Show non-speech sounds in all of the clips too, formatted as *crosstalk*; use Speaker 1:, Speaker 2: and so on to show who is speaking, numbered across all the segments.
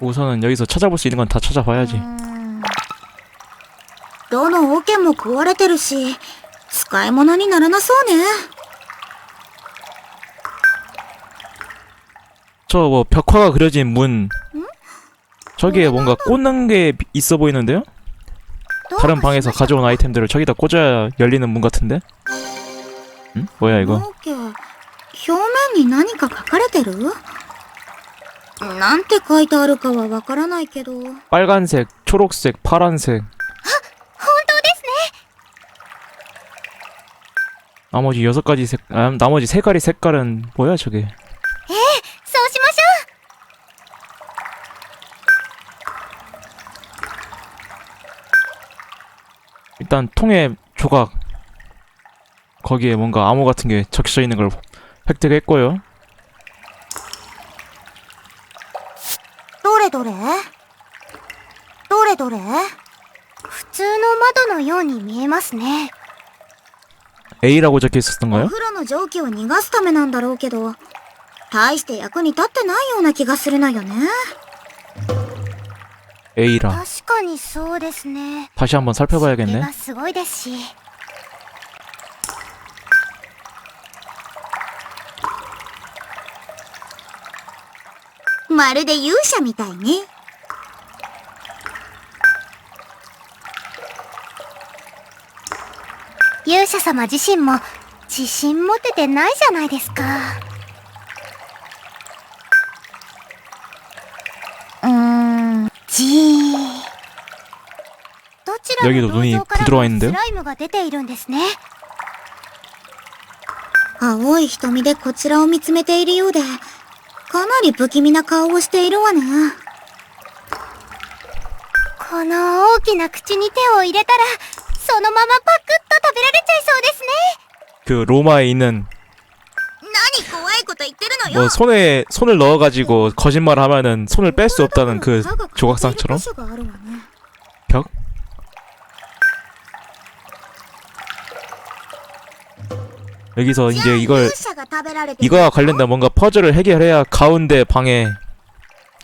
Speaker 1: 우선은 여기서 찾아볼 수 있는 건 다 찾아봐야지.
Speaker 2: どの桶も壊れてるし、使い物にならなそうね。
Speaker 1: 저 뭐 벽화가 그려진 문. 저기에 뭔가 꽂는 게 있어 보이는데요?
Speaker 2: どう
Speaker 1: 다른
Speaker 2: かし
Speaker 1: 방에서
Speaker 2: ました
Speaker 1: 가져온 아이템들을 저기다 꽂아야 열리는 문 같은데? 응? 뭐야
Speaker 2: こ
Speaker 1: 이거?
Speaker 2: の桶表面に何か書かれてる なんて書いてあるかはわからないけど。本
Speaker 1: 빨간색, 초록색, 파란색. *gasps*
Speaker 2: 当ですね
Speaker 1: 나머지 여섯 가지 색, 아, 나머지 세 가지 색깔은 뭐야 저게?
Speaker 2: そうしましょ
Speaker 1: 일단 통에 조각 거기에 뭔가 암호 같은 게 적혀져 있는 걸 획득했고요.
Speaker 2: れどれどれどれ普通の窓のように見えますね。
Speaker 1: A라고 적혀 있었던
Speaker 2: お
Speaker 1: 거요?
Speaker 2: 風呂の蒸気を逃がすためなんだろうけど、大して役に立ってないような気がするのよね。
Speaker 1: A라.
Speaker 2: 確かにそうですね。
Speaker 1: 다시 한번
Speaker 2: 手
Speaker 1: 살펴봐야겠네.
Speaker 2: がすごいですし。 まるで勇者みたいね。勇者様自身も自信持ててないじゃないですか。うーん、じー。どちらの農場からもスライ出ているんですね。青い瞳でこちらを見つめているようで、かなり不気味な顔をしているわね。この大きな口に手を入れたら、そのままパクッと食べられちゃいそうですね。
Speaker 1: 그 로마에 있는
Speaker 2: 何怖いこと言ってるの
Speaker 1: 뭐 손에 손을 넣어가지고 거짓말 하면은 손을 뺄 수 없다는 그 조각상처럼 여기서 이제 이걸 이거와 관련된 뭔가 퍼즐을 해결해야 가운데 방에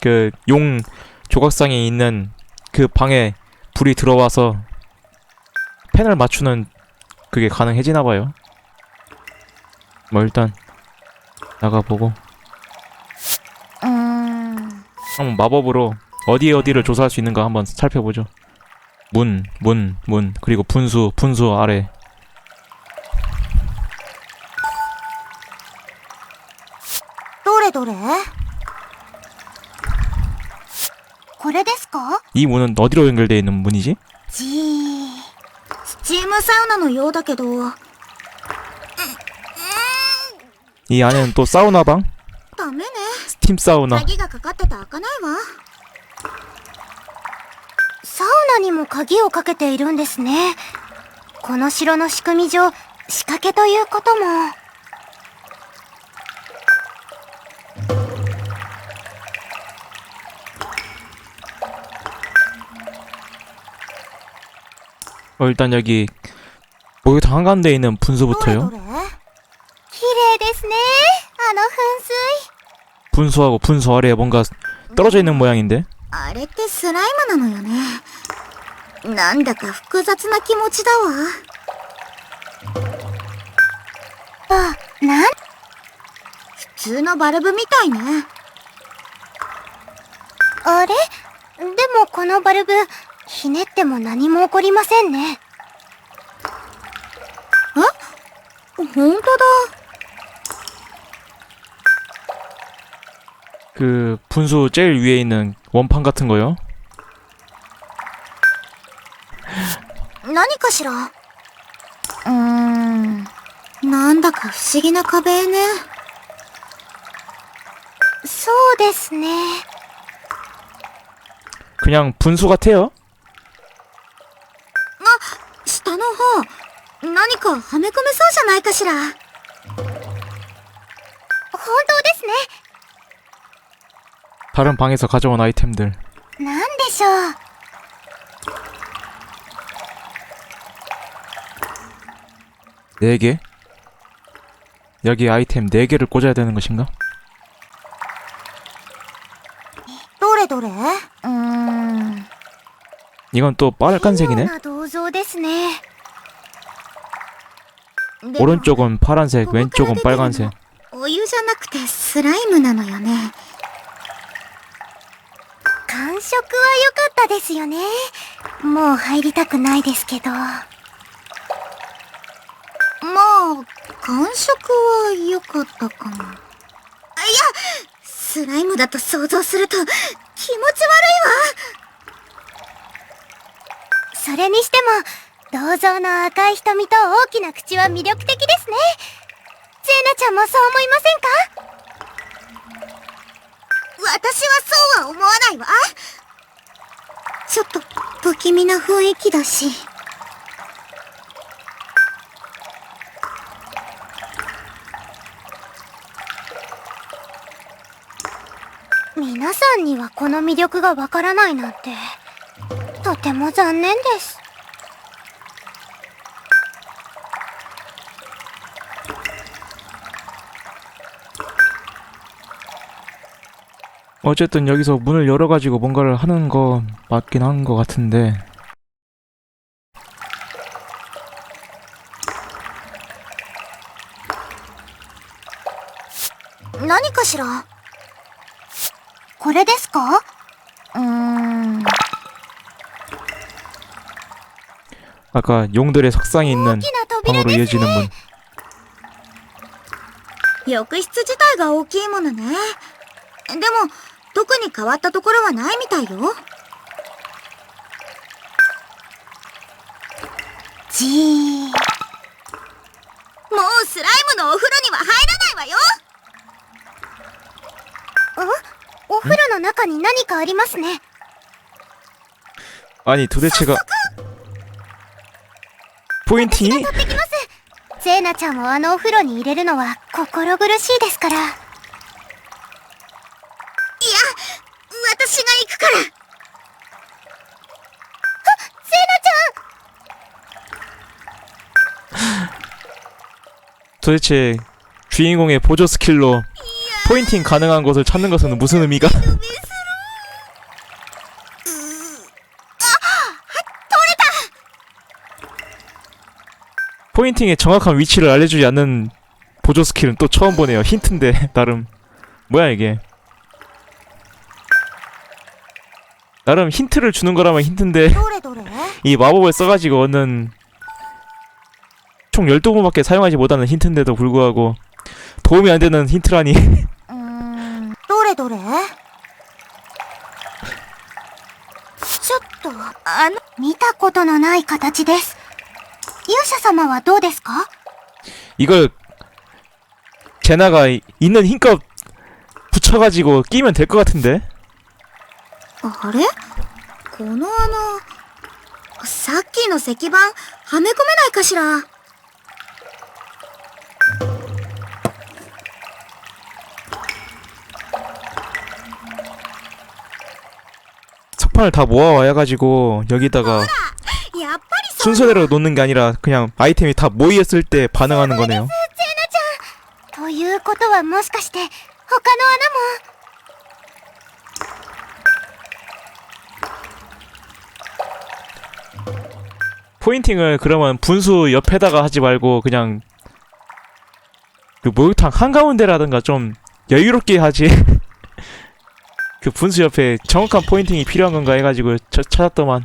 Speaker 1: 그 용 조각상이 있는 그 방에 불이 들어와서 펜을 맞추는 그게 가능해지나 봐요. 뭐 일단 나가보고
Speaker 2: うーん。
Speaker 1: 한번 마법으로 어디 어디를 조사할 수 있는가 한번 살펴보죠. 문, 문, 문 그리고 분수, 분수 아래
Speaker 2: れどれこれですか
Speaker 1: 이 문은 어디로 연결되어 있는 문이지?
Speaker 2: じー。スチームサウナのようだけど、
Speaker 1: 이 안에는 또 사우나 방,
Speaker 2: ダメね。
Speaker 1: 스팀 사우나.
Speaker 2: 鍵がかかってて開かないわ。サウナにも鍵をかけているんですね。この城の仕組み上、仕掛けということも。
Speaker 1: 어, 일단 여기 목욕탕 한가운데 있는
Speaker 2: どれど
Speaker 1: 분수부터요.
Speaker 2: れ綺麗ですね。あの噴水。
Speaker 1: 분수하고 분수 아래에 뭔가 떨어져 있는 모양인데
Speaker 2: あれってスライムなのよね。なんだか複雑な気持ちだわ。あ、なん普 通のバルブみたいね。あれでもこのバルブ、ひねっても何も起こりませんね。あほんとだ。
Speaker 1: 그 분수 제일 위에 있는 원판 같은 거요.
Speaker 2: 何かしらうーん。なんだか不思議な壁ね。 そうですね。
Speaker 1: 그냥 분수 같아요.
Speaker 2: 下の方、何かはめ込めそうじゃないかしら。本当ですね。
Speaker 1: 다른 방에서 가져온 아이템들.
Speaker 2: なんでしょう。
Speaker 1: 네 개. 여기 아이템 네 개를 꽂아야 되는 것인가?
Speaker 2: どれどれうーん。
Speaker 1: 이건 또 빨간색이네
Speaker 2: 奇妙な銅像ですね。でも
Speaker 1: 오른쪽은 파란색 왼쪽은 빨간색
Speaker 2: お湯じゃなくてスライムなのよね。感触は良かったですよね。もう入りたくないですけど。まあ、感触は良かったかも。いや、スライムだと想像すると 気持ち悪いわ。それにしても、銅像の赤い瞳と大きな口は魅力的ですね。ゼーナちゃんもそう思いませんか？私はそうは思わないわ。ちょっと不気味な雰囲気だし。皆さんにはこの魅力がわからないなんて、とても残念です。
Speaker 1: 어쨌든 여기서 문을 열어가지고 뭔가를 하는 거 맞긴 한 거 같은데
Speaker 2: 何かしら これですかうーん。
Speaker 1: 아까 용들의 석상이
Speaker 2: 大
Speaker 1: 있는
Speaker 2: きな扉
Speaker 1: 방으로
Speaker 2: です
Speaker 1: 이어지는
Speaker 2: ね。
Speaker 1: 문
Speaker 2: 浴室自体が大きいものね。でも、特に変わったところはないみたいよ。じー。もうスライムのお風 中に何かありますね。
Speaker 1: 아니 도대체가 포인팅이
Speaker 2: 取ってきます。ゼーナちゃんをあのお風呂に入れるのは心苦しいですから。いや、私が行くから。あ、ゼーナちゃん
Speaker 1: 도대체 주인공의 보조 스킬로 포인팅 가능한 곳을 찾는 것은 무슨 의미가? 포인팅의 정확한 위치를 알려주지 않는 보조 스킬은 또 처음 보네요. 힌트인데 *laughs* 나름 뭐야 이게? 나름 힌트를 주는 거라면 힌트인데
Speaker 2: どれどれ *laughs*
Speaker 1: 이 마법을 써가지고 얻는 총 12번밖에 사용하지 못하는 힌트인데도 불구하고 도움이 안 되는 힌트라니
Speaker 2: う*laughs* ーん。どれどれちょっと、あの、見たことのない形です。 勇者様はどうですか
Speaker 1: 이걸 제나가 이- 있는 힘껏 붙여가지고 끼면 될 것 같은데
Speaker 2: あれこの穴、さっきの石板、はめ込めないかしら
Speaker 1: 석판을 다 모아와야가지고 여기다가
Speaker 2: やっぱりそう
Speaker 1: 순서대로 놓는 게 아니라 그냥 아이템이 다 모였을 때 반응하는 거네요
Speaker 2: ということはもしかして、他の穴も。
Speaker 1: 포인팅을 그러면 분수 옆에다가 하지 말고 그냥 그 목욕탕 한가운데라든가 좀 여유롭게 하지 그 분수 옆에 정확한 포인팅이 필요한 건가 해가지고 저, 찾았더만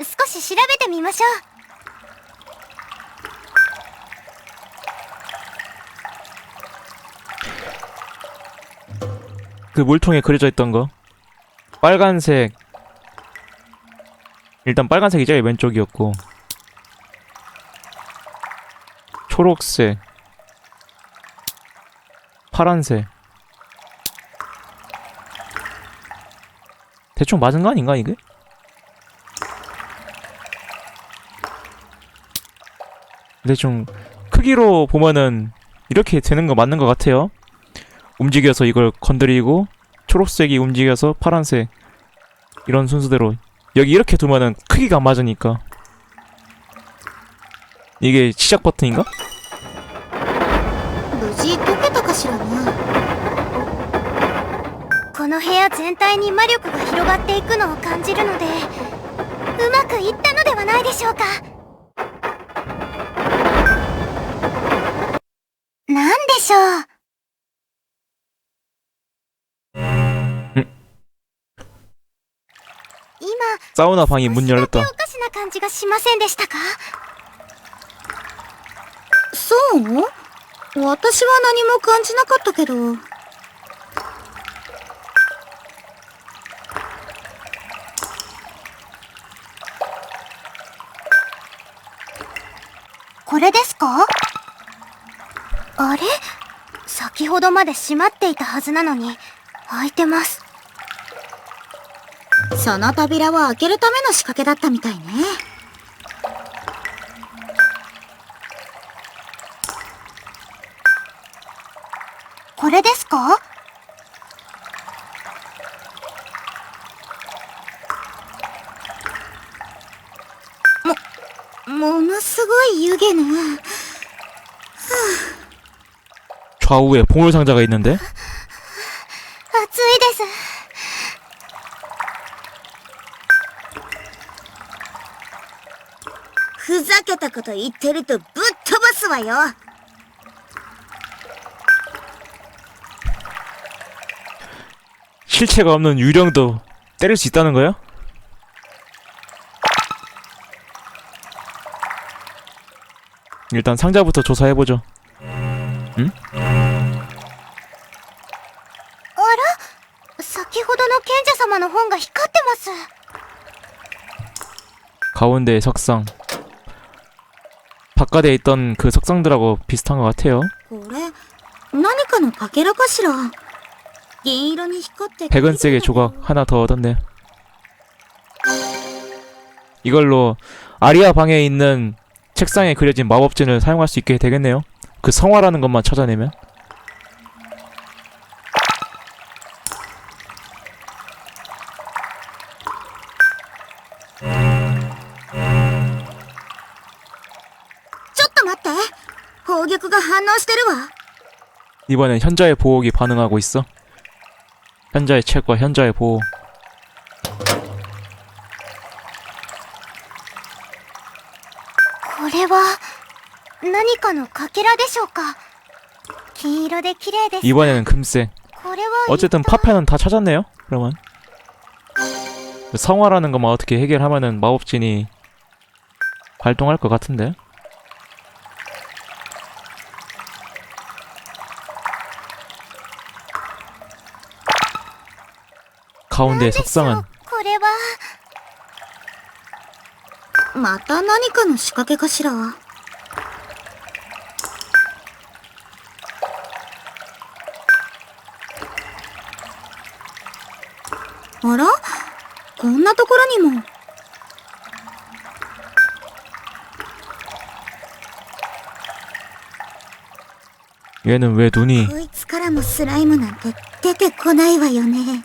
Speaker 2: 少し調べてみましょう。
Speaker 1: 그 물통에 그려져 있던 거 빨간색 일단 빨간색이 제일 왼쪽이었고 초록색 파란색 대충 맞은 거 아닌가 이게? 대충 크기로 보면은 이렇게 되는 거 맞는 것 같아요. 움직여서 이걸 건드리고 초록색이 움직여서 파란색 이런 순서대로 여기 이렇게 두면은 크기가 안 맞으니까 이게 시작 버튼인가?
Speaker 2: 無事解けたかしらねこの部屋全体に魔力が広がっていくのを感じるのでうまくいったのではないでしょうか しょう今
Speaker 1: 사우나 방이 문
Speaker 2: 少しだけ
Speaker 1: 열렸다.
Speaker 2: おかしな感じがしませんでしたかそう私は何も感じなかったけど。これですか あれ？先ほどまで閉まっていたはずなのに、開いてます。その扉は開けるための仕掛けだったみたいね。これですか？
Speaker 1: 좌우에 보물 상자가 있는데
Speaker 2: 暑いです。ふざけたこと言ってるとぶっ飛ばすわよ。
Speaker 1: 실체가 없는 유령도 때릴 수 있다는 거야? 일단 상자부터 조사해보죠.
Speaker 2: あ 様の本が光ってます。
Speaker 1: 가운데 석상. 바깥에 있던 그 석상들하고 비슷한 것 같아요.
Speaker 2: これ、何かのかけらかしら銀色に光って。
Speaker 1: 백은색의 조각 하나 더 얻었네. 이걸로 아리아 방에 있는 책상에 그려진 마법진을 사용할 수 있게 되겠네요. 그 성화라는 것만 찾아내면. 이번엔 현자의 보호기 반응하고 있어. 현자의 책과 현자의 보호. 이번에는 금색. 어쨌든 파편은 다 찾았네요. 그러면 성화라는 것만 어떻게 해결하면은 마법진이 활동할 것 같은데. 가운데 석상은
Speaker 2: これは。また何かの仕掛けかしらあらこんなところにも。
Speaker 1: 얘는 왜 눈이
Speaker 2: こいつからもスライムなんて出てこないわよね。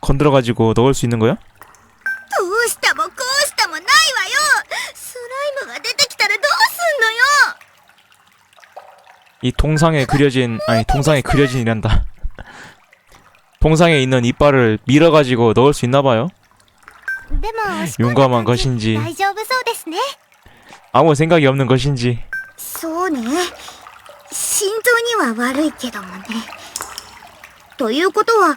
Speaker 1: 건드려가지고 넣을 수 있는 거야?
Speaker 2: どうしたもこうしたもないわよスライムが出てきたらどうすんのよ
Speaker 1: 이 동상에 그려진 아니 동상에 그려진이란다. 동상에 있는 이빨을 밀어가지고 넣을 수 있나 봐요.
Speaker 2: でも押し込んだ
Speaker 1: 용감한
Speaker 2: 感じ
Speaker 1: 것인지
Speaker 2: 大丈夫そうですね
Speaker 1: 아무 생각이 없는 것인지
Speaker 2: そうね心臓には悪いけどもねということは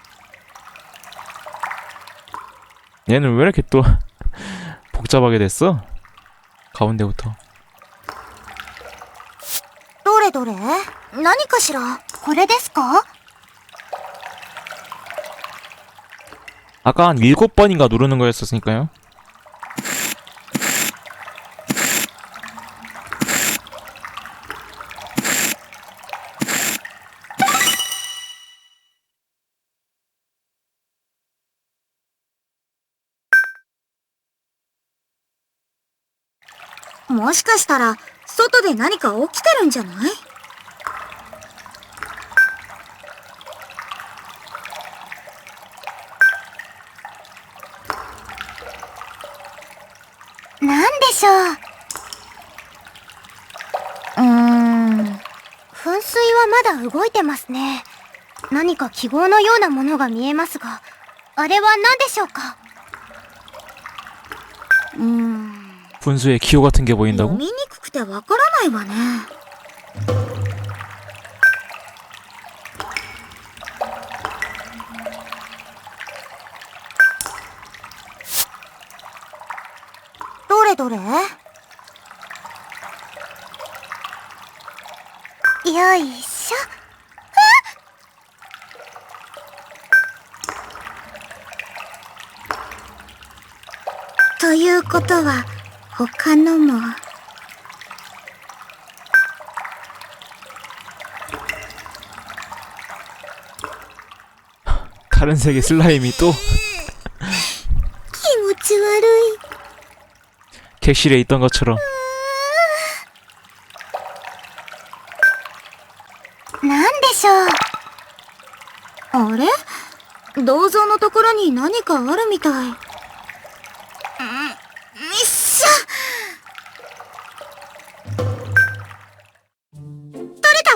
Speaker 1: 얘는 왜 이렇게 또 *laughs* 복잡하게 됐어? 가운데부터
Speaker 2: どれどれ何かしらこれですか
Speaker 1: 아까 한 일곱 번인가 누르는 거였었으니까요. ?
Speaker 2: もしかしたら、外で何か起きてるんじゃない？なんでしょう？うーん。噴水はまだ動いてますね。何か記号のようなものが見えますが、あれは何でしょうか？
Speaker 1: 분수에 기호 같은 게
Speaker 2: 読
Speaker 1: 보인다고?
Speaker 2: みにくくてわからないわね。どれどれよいしょ。ということは、 他のも。
Speaker 1: 다른 세계 슬라임이 또
Speaker 2: 気持ち悪い。
Speaker 1: 객실에 있던 것처럼
Speaker 2: なんでしょうあれ銅像のところに何かあるみたい。うん、よい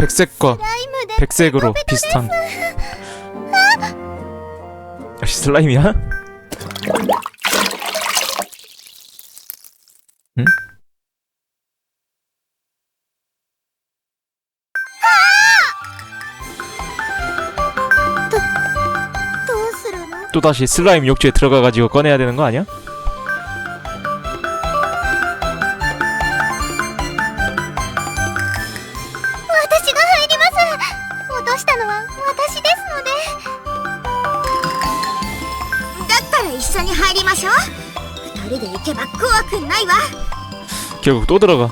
Speaker 1: 백색과 백색으로 비슷한. 역시 슬라임이야? 또다시 슬라임 욕조에 들어가가지고 꺼내야 되는 거 아니야? 결국 또 들어가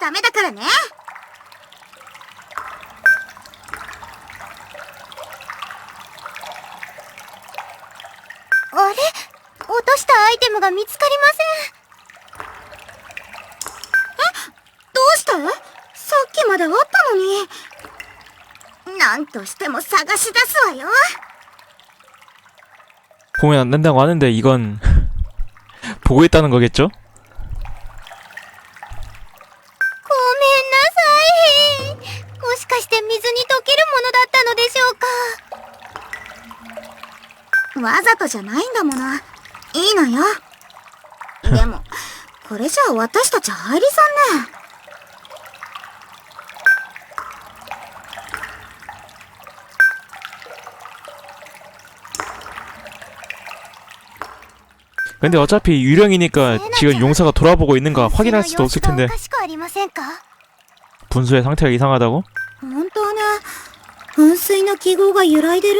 Speaker 2: ダメだからね。あれ？落としたアイテムが見つかりません。え？どうした？さっきまであったのに。なんとしても探し出すわよ。
Speaker 1: 보면 안 된다고 하는데 이건 *laughs* 보고 있다는 거겠 죠?
Speaker 2: じゃないんだもの。いいのよ。でも、これじゃあ私たち入りさんね。
Speaker 1: 근데 어차피 유령이니까 지금 용사가 돌아보고 있는가 확인할 수도 없을 텐데
Speaker 2: おかしくありませんか
Speaker 1: 분수의 상태가 이상하다고?
Speaker 2: 本当ね。噴水の記号が揺らいでる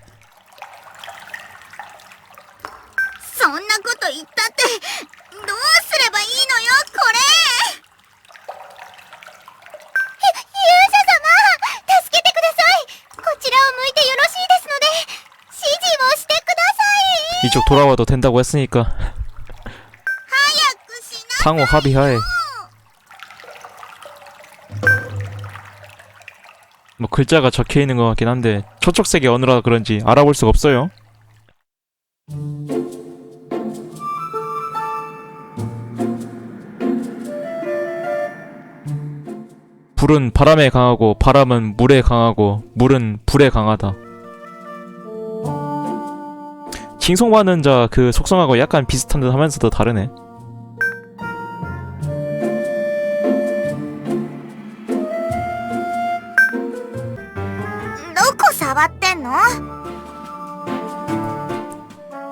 Speaker 1: 이쪽 돌아와도 된다고 했으니까. 상호 합의하에. 뭐 글자가 적혀있는 것 같긴 한데 초록색이 어느라 그런지 알아볼 수가 없어요. 불은 바람에 강하고 바람은 물에 강하고 물은 불에 강하다. 칭송받는 자 그 속성하고 약간 비슷한 듯 하면서도 다르네.
Speaker 2: どこ触ってんの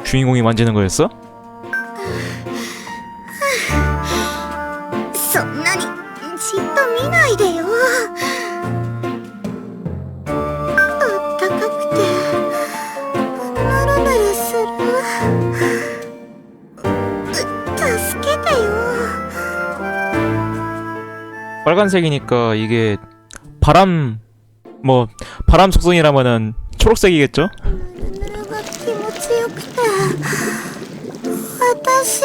Speaker 1: 주인공이 만지는 거였어?
Speaker 2: そんなにじっと見ないでよ
Speaker 1: 빨간색이니까 이게 바람 뭐 바람 속성이라면은 초록색이겠죠?
Speaker 2: ぬるが気持ちよくて私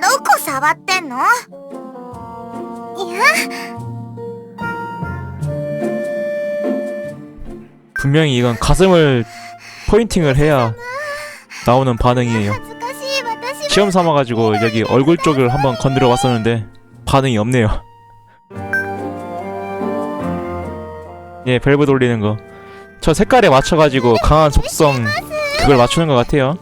Speaker 2: どこ触ってんのいや
Speaker 1: 분명히 이건 가슴을 포인팅을 해야 나오는 반응이에요.
Speaker 2: 恥ずかしい私も
Speaker 1: 시험 삼아가지고 여기 얼굴 쪽을 한번 건드려 봤었는데 반응이 없네요. 예 밸브 돌리는 거 저 색깔에 맞춰가지고 강한 속성 그걸 맞추는 것 같아요.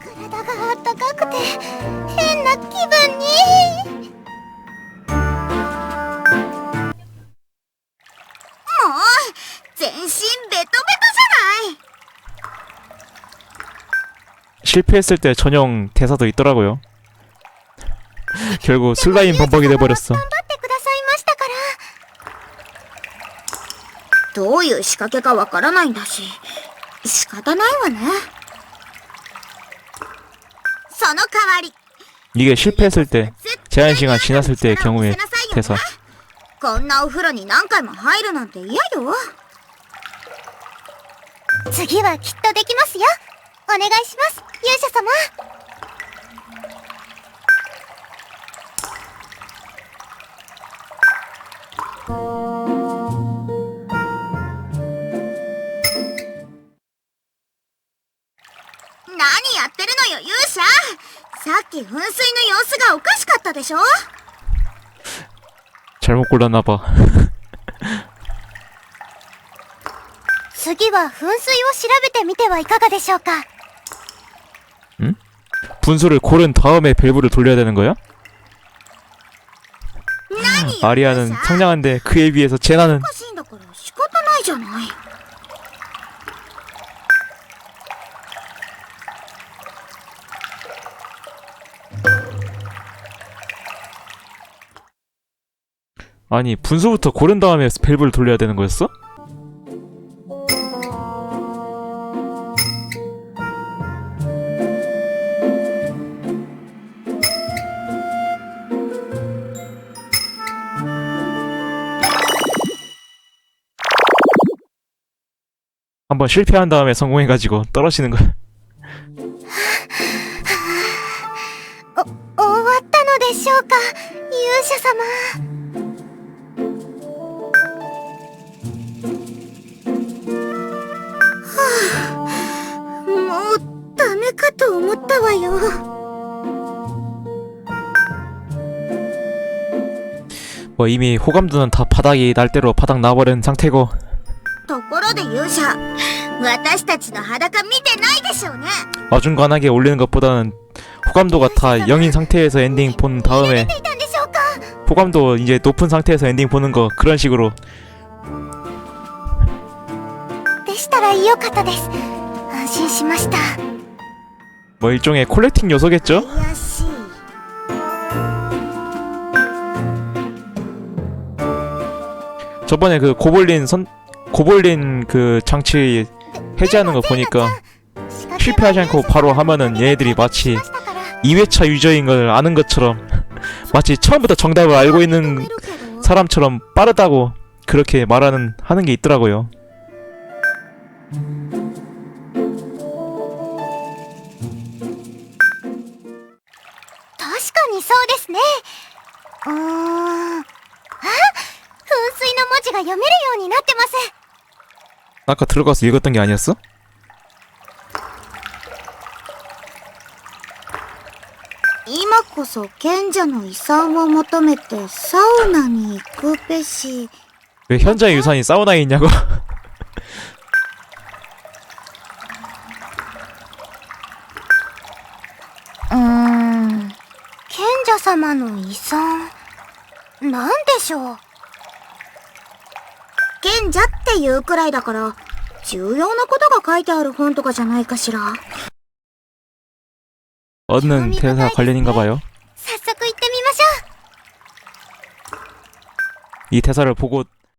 Speaker 1: 실패했을 때 전용 대사도 있더라고요. 결국 슬라임 범벅이 돼버렸어.
Speaker 2: 頑張ってくださいましたからどういう仕掛けかわからないんだし仕方ないわねその代わり
Speaker 1: 이게 실패했을 때 제한 시간 지났을 때의 경우에 대사.
Speaker 2: こんなお風呂に何回も入るなんて嫌よ次はきっとできますよお願いします勇者様 でしょ
Speaker 1: 잘못 골랐나봐.
Speaker 2: 次は噴水を調べてみてはいかがでしょうか *laughs*
Speaker 1: 분수를 고른 다음에 밸브를 돌려야 되는 거야? 아리아는 상냥한데 그에 비해서 제나는
Speaker 2: おかしいんだから仕方ないじゃない
Speaker 1: 아니 분수부터 고른 다음에 밸브를 돌려야 되는 거였어? 한번 실패한 다음에 성공해가지고 떨어지는 거야. 이미 호감도는 다 바닥이 날 대로 바닥 나버린 상태고
Speaker 2: ところで勇者私たちの裸見てないでしょうね
Speaker 1: 어중간하게 올리는 것보다는 호감도가 다 0인 상태에서 엔딩 본 다음에
Speaker 2: いたんでしょうか
Speaker 1: 호감도 이제 높은 상태에서 엔딩 보는 거 그런 식으로
Speaker 2: でしたらよかったです安心しました
Speaker 1: 뭐 일종의 콜렉팅 요소겠죠?
Speaker 2: 悔し
Speaker 1: 저번에 그 고볼린 선 고볼린 그 장치 해제하는 거 보니까 실패하지 않고 바로 하면은 얘네들이 마치 2회차 유저인 걸 아는 것처럼 *laughs* 마치 처음부터 정답을 알고 있는 사람처럼 빠르다고 그렇게 말하는 하는 게 있더라고요.
Speaker 2: 文字が読めるようになってます
Speaker 1: 아까 들어가서 읽었던 게 아니었어?
Speaker 2: 今こそ賢者の遺産を求めてサウナに行くべし
Speaker 1: 왜 현자의 유산이 사우나에 있냐고? *laughs*
Speaker 2: うーん賢者様の遺産なんでしょう 賢者っていうくらいだから重要なことが書いてある本とかじゃないかしら
Speaker 1: 얻는 대사 관련인가 봐요.
Speaker 2: 早速行ってみましょう
Speaker 1: 이 대사를 보고